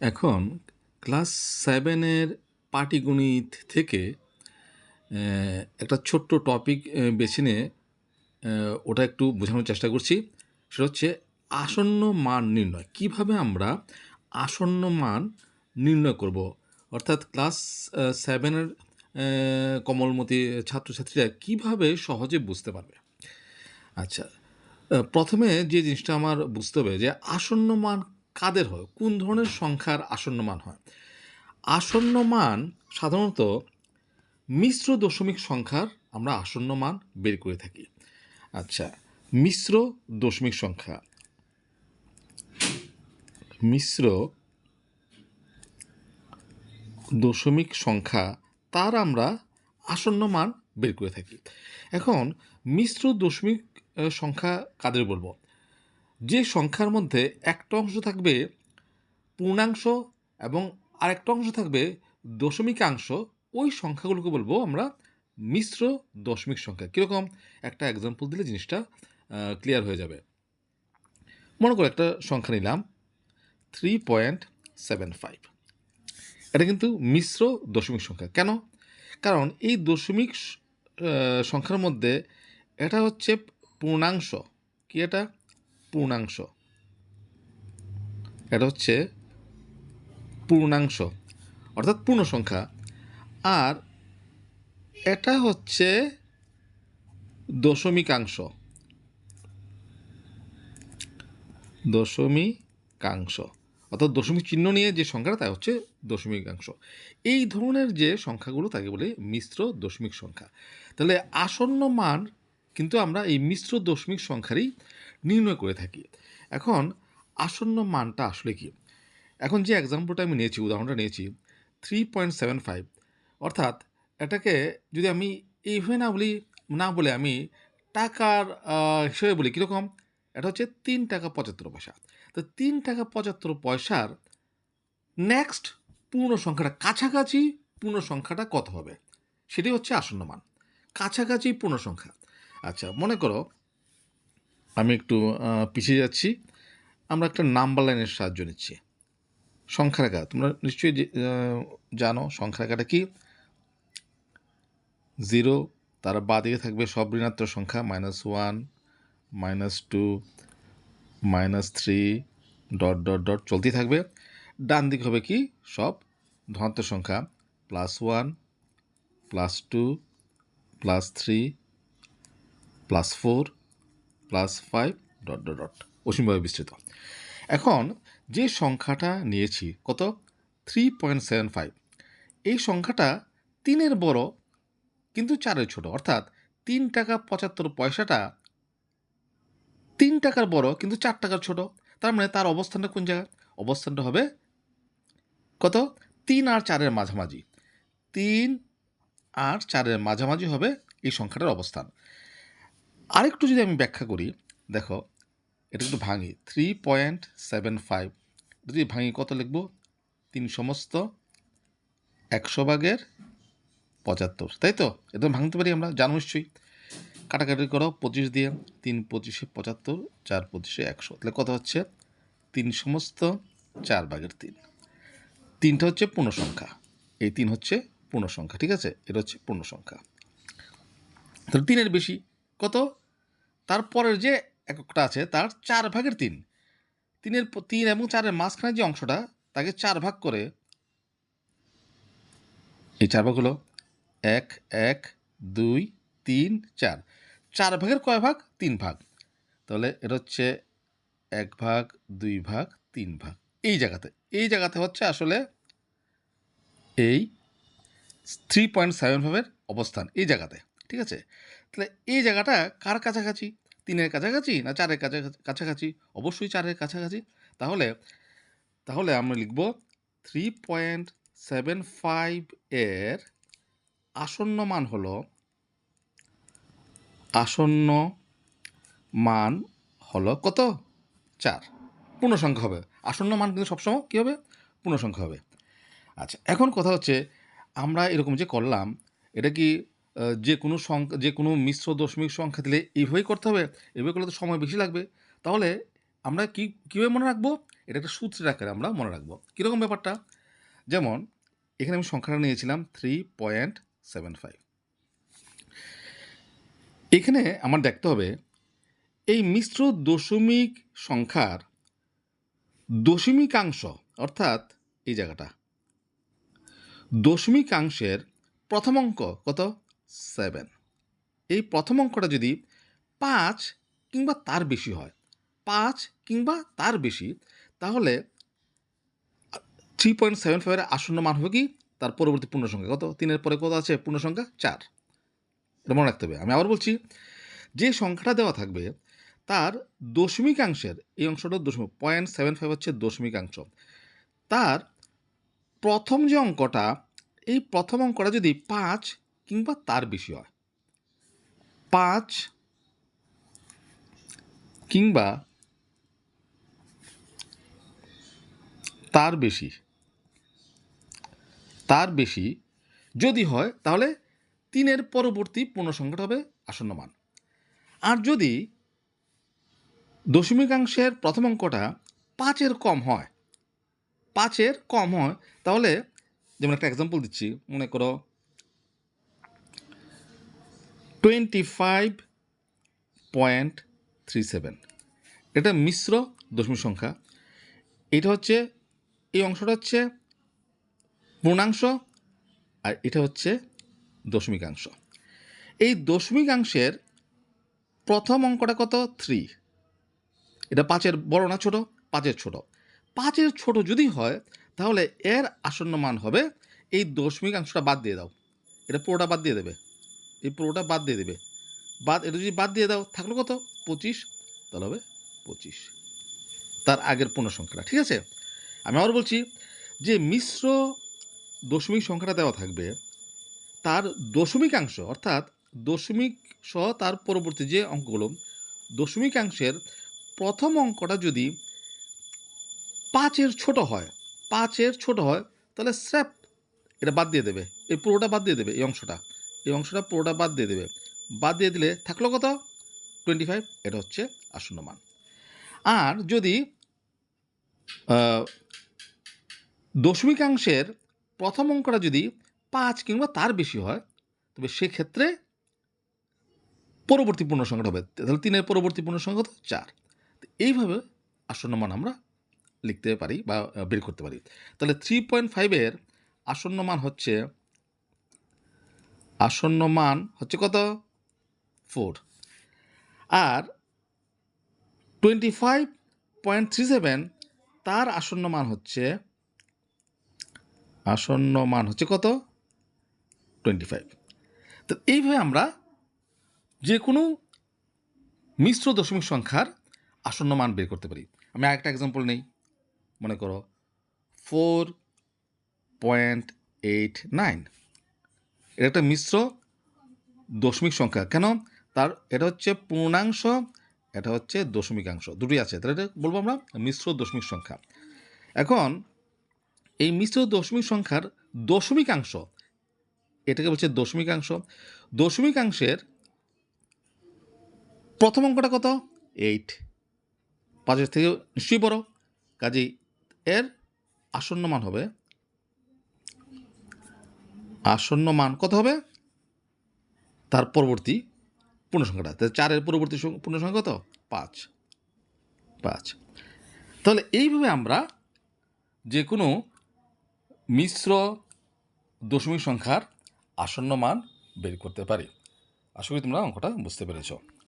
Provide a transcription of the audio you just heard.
এখন ক্লাস সেভেনের পাটিগণিত থেকে একটা ছোট্ট টপিক বেছে নিয়ে ওটা একটু বোঝানোর চেষ্টা করছি। সেটা হচ্ছে আসন্ন মান নির্ণয়। কীভাবে আমরা আসন্ন মান নির্ণয় করব? অর্থাৎ ক্লাস সেভেনের কমলমতি ছাত্রছাত্রীরা কীভাবে সহজে বুঝতে পারবে? আচ্ছা প্রথমে যে জিনিসটা আমার বুঝতে হবে যে আসন্ন মান কাদের হয়? কোন ধরনের সংখ্যার আসন্ন মান হয়? আসন্ন মান সাধারণত মিশ্র দশমিক সংখ্যার আমরা আসন্ন মান বের করে থাকি। আচ্ছা মিশ্র দশমিক সংখ্যা। মিশ্র দশমিক সংখ্যা, তার আমরা আসন্ন মান বের করে থাকি। এখন, মিশ্র দশমিক সংখ্যা কাদের বলব? যে সংখ্যার মধ্যে একটা অংশ থাকবে পূর্ণাংশ এবং আরেকটা অংশ থাকবে দশমিকাংশ, ওই সংখ্যাগুলোকে বলব আমরা মিশ্র দশমিক সংখ্যা। কীরকম? একটা এক্সাম্পল দিলে জিনিসটা ক্লিয়ার হয়ে যাবে। মনে করো একটা সংখ্যা নিলাম থ্রি পয়েন্ট সেভেন ফাইভ এটা কিন্তু মিশ্র দশমিক সংখ্যা। কেন? কারণ এই দশমিক সংখ্যার মধ্যে এটা হচ্ছে পূর্ণাংশ। কি এটা? পূর্ণাংশ। এটা হচ্ছে পূর্ণাংশ, অর্থাৎ পূর্ণ সংখ্যা আর এটা হচ্ছে দশমিকাংশ। দশমিকাংশ, অর্থাৎ দশমিক চিহ্ন নিয়ে যে সংখ্যাটা তা হচ্ছে দশমিকাংশ। এই ধরনের যে সংখ্যাগুলো, তাকে বলে মিশ্র দশমিক সংখ্যা। তাহলে আসন্ন মান কিন্তু আমরা এই মিশ্র দশমিক সংখ্যারই নির্ণয় করে থাকি। এখন আসন্ন মানটা আসলে কি? এখন যে এক্সাম্পলটা আমি নিয়েছি, উদাহরণটা নিয়েছি থ্রি পয়েন্ট সেভেন ফাইভ অর্থাৎ এটাকে যদি আমি এইভাবে না বলি, না বলে আমি টাকার হিসেবে বলি কীরকম? এটা হচ্ছে তিন টাকা পঁচাত্তর পয়সা। তো তিন টাকা পঁচাত্তর পয়সার নেক্সট পূর্ণ সংখ্যাটা কাছাকাছি পূর্ণ সংখ্যাটা কত হবে? সেটি হচ্ছে আসন্ন মান। কাছাকাছি পূর্ণ সংখ্যা। আচ্ছা মনে করো আমি একটু পিছিয়ে যাচ্ছি। আমরা একটা নাম্বার লাইনের সাহায্য নিচ্ছি। সংখ্যা রেখা, তোমরা নিশ্চয়ই জানো সংখ্যা রেখাটা কি? জিরো, তার বাদিকে থাকবে সব ঋণাত্মক সংখ্যা minus one minus two minus three dot dot dot চলতেই থাকবে। ডান দিক হবে কি? সব ধনাত্মক সংখ্যা plus one plus two plus three plus four plus five dot dot dot অসীমভাবে বিস্তৃত। এখন যে সংখ্যাটা নিয়েছি, কত? থ্রি পয়েন্ট সেভেন ফাইভ এই সংখ্যাটা তিনের বড়, কিন্তু চারের ছোট। অর্থাৎ তিন টাকা পঁচাত্তর পয়সাটা তিন টাকার বড়, কিন্তু চার টাকার ছোট। তার মানে তার অবস্থানটা কোন জায়গায়? অবস্থানটা হবে কত? তিন আর চারের মাঝামাঝি। তিন আর চারের মাঝামাঝি হবে এই সংখ্যাটার অবস্থান। আরেকটু যদি আমি ব্যাখ্যা করি, দেখো, এটা একটু ভাঙি। থ্রি পয়েন্ট সেভেন ফাইভ যদি ভাঙি কত লিখব? তিন সমস্ত, একশো ভাগের পঁচাত্তর। তাই তো? এটা ভাঙতে পারি আমরা, জানো নিশ্চয়ই। কাটাকাটি করো, পঁচিশ দিয়ে তিন পঁচিশে পঁচাত্তর, চার পঁচিশে একশো। তাহলে কত হচ্ছে? তিন সমস্ত, চার ভাগের তিন। তিনটা হচ্ছে পূর্ণ সংখ্যা এই তিন হচ্ছে পূর্ণ সংখ্যা ঠিক আছে? এটা হচ্ছে পূর্ণ সংখ্যা তাহলে তিনের বেশি কত? তারপরের যে এককটা আছে, তার চার ভাগের তিন। তিনের তিন এবং চারের মাঝখানে যে অংশটা, তাকে চার ভাগ করে এই চার ভাগ হলো এক এক, দুই, তিন, চার। চার ভাগের কয় ভাগ? তিন ভাগ। তাহলে এটা হচ্ছে এক ভাগ, দুই ভাগ, তিন ভাগ। এই জায়গাতে এই জায়গাতে হচ্ছে আসলে এই থ্রি পয়েন্ট সেভেন ফাইভের অবস্থান, এই জায়গাতে। ঠিক আছে? তাহলে এই জায়গাটা কার কাছাকাছি? তিনের কাছাকাছি না চারের কাছাকাছি কাছাকাছি? অবশ্যই চারের কাছাকাছি। তাহলে তাহলে আমরা লিখব থ্রি পয়েন্ট সেভেন ফাইভ এর আসন্ন মান হলো, আসন্ন মান হলো কত? চার। পূর্ণ সংখ্যা হবে। আসন্ন মান কিন্তু সবসময় কী হবে? পূর্ণ সংখ্যা হবে। আচ্ছা এখন কথা হচ্ছে আমরা এরকম যে করলাম, এটা কি যে কোনো সংখ্যা যে কোনো মিশ্র দশমিক সংখ্যা দিলে এইভাবেই করতে হবে এভাবে করলে তো সময় বেশি লাগবে। তাহলে আমরা কি, কীভাবে মনে রাখব? এটা একটা সূত্রের আকারে আমরা মনে রাখব। কীরকম ব্যাপারটা? যেমন, এখানে আমি সংখ্যাটা নিয়েছিলাম থ্রি পয়েন্ট সেভেন ফাইভ এখানে আমার দেখতে হবে, এই মিশ্র দশমিক সংখ্যার দশমিকাংশ, অর্থাৎ এই জায়গাটা, দশমিকাংশের প্রথম অঙ্ক কত? সেভেন এই প্রথম অঙ্কটা যদি পাঁচ কিংবা তার বেশি হয়, পাঁচ কিংবা তার বেশি, তাহলে থ্রি পয়েন্ট সেভেন ফাইভের আসন্ন মান হবে কি? তার পরবর্তী পূর্ণ সংখ্যা কত? তিনের পরে কত আছে? পূর্ণ সংখ্যা চার। এটা মনে রাখতে হবে। আমি আবার বলছি, যে সংখ্যাটা দেওয়া থাকবে, তার দশমিকাংশের, এই অংশটা দশমিক পয়েন্ট সেভেন ফাইভ হচ্ছে দশমিকাংশ। তার প্রথম যে অঙ্কটা, এই প্রথম অঙ্কটা যদি পাঁচ কিংবা তার বেশি হয়? পাঁচ কিংবা তার বেশি। তার বেশি যদি হয়, তাহলে তিনের পরবর্তী পূর্ণ সংখ্যাটা হবে আসন্ন মান। আর যদি দশমিকাংশের প্রথম অঙ্কটা পাঁচের কম হয়, পাঁচের কম হয়, তাহলে যেমন একটা এক্সাম্পল দিচ্ছি, মনে করো twenty five point three seven এটা মিশ্র দশমিক সংখ্যা। এটা হচ্ছে, এই অংশটা হচ্ছে পূর্ণাংশ আর এটা হচ্ছে দশমিকাংশ। এই দশমিকাংশের প্রথম অঙ্কটা কত? থ্রি এটা পাঁচের বড় না ছোট? পাঁচের ছোট। পাঁচের ছোট যদি হয়, তাহলে এর আসন্ন মান হবে, এই দশমিকাংশটা বাদ দিয়ে দাও। এটা পুরোটা বাদ দিয়ে দেবে। এই পুরোটা বাদ দিয়ে দেবে। বাদ এটা যদি বাদ দিয়ে দাও, থাকল কত? পঁচিশ। তাহলে হবে পঁচিশ। তার আগের পূর্ণ সংখ্যাটা ঠিক আছে? আমি আবার বলছি যে মিশ্র দশমিক সংখ্যাটা দেওয়া থাকবে, তার দশমিকাংশ অর্থাৎ দশমিক সহ তার পরবর্তী যে অঙ্কগুলো দশমিকাংশের প্রথম অঙ্কটা যদি পাঁচের ছোট হয়, পাঁচের ছোট হয়, তাহলে স্র্যাপ, এটা বাদ দিয়ে দেবে। এই পুরোটা বাদ দিয়ে দেবে, এই অংশটা। এই অংশটা পুরোটা বাদ দিয়ে দেবে। বাদ দিয়ে দিলে থাকল কত? টোয়েন্টি ফাইভ এটা হচ্ছে আসন্ন মান। আর যদি দশমিকাংশের প্রথম অঙ্কটা যদি পাঁচ কিংবা তার বেশি হয়, তবে সেক্ষেত্রে পরবর্তী পূর্ণ সংখ্যাটা হবে। তাহলে তিনের পরবর্তী পূর্ণ সংখ্যা তো চার। এইভাবে আসন্ন মান আমরা লিখতে পারি বা বের করতে পারি। তাহলে থ্রি পয়েন্ট ফাইভের আসন্ন মান হচ্ছে আসন্ন মান হচ্ছে কত? ফোর। আর twenty five point three seven তার আসন্ন মান হচ্ছে, আসন্ন মান হচ্ছে কত? টোয়েন্টি ফাইভ তো এইভাবে আমরা যে কোনো মিশ্র দশমিক সংখ্যার আসন্ন মান বের করতে পারি। আমি আরেকটা এক্সাম্পল নেই, মনে করো। ফোর পয়েন্ট এইট নাইন এটা একটা মিশ্র দশমিক সংখ্যা। কেন? তার, এটা হচ্ছে পূর্ণাংশ, এটা হচ্ছে দশমিকাংশ। দুটোই আছে। তাহলে এটা বলব আমরা মিশ্র দশমিক সংখ্যা। এখন এই মিশ্র দশমিক সংখ্যার দশমিকাংশ, এটাকে বলছে দশমিকাংশ। দশমিকাংশের প্রথম অঙ্কটা কত? এইট। পাঁচের থেকে নিশ্চয়ই বড়। কাজেই এর আসন্ন মান হবে আসন্ন মান কত হবে? তার পরবর্তী পূর্ণসংখ্যাটা। তাহলে চারের পরবর্তী পূর্ণসংখ্যা পূর্ণ সংখ্যা কত? পাঁচ। পাঁচ। তাহলে এইভাবে আমরা যে কোনো মিশ্র দশমিক সংখ্যার আসন্ন মান বের করতে পারি। আশা করি তোমরা অঙ্কটা বুঝতে পেরেছ।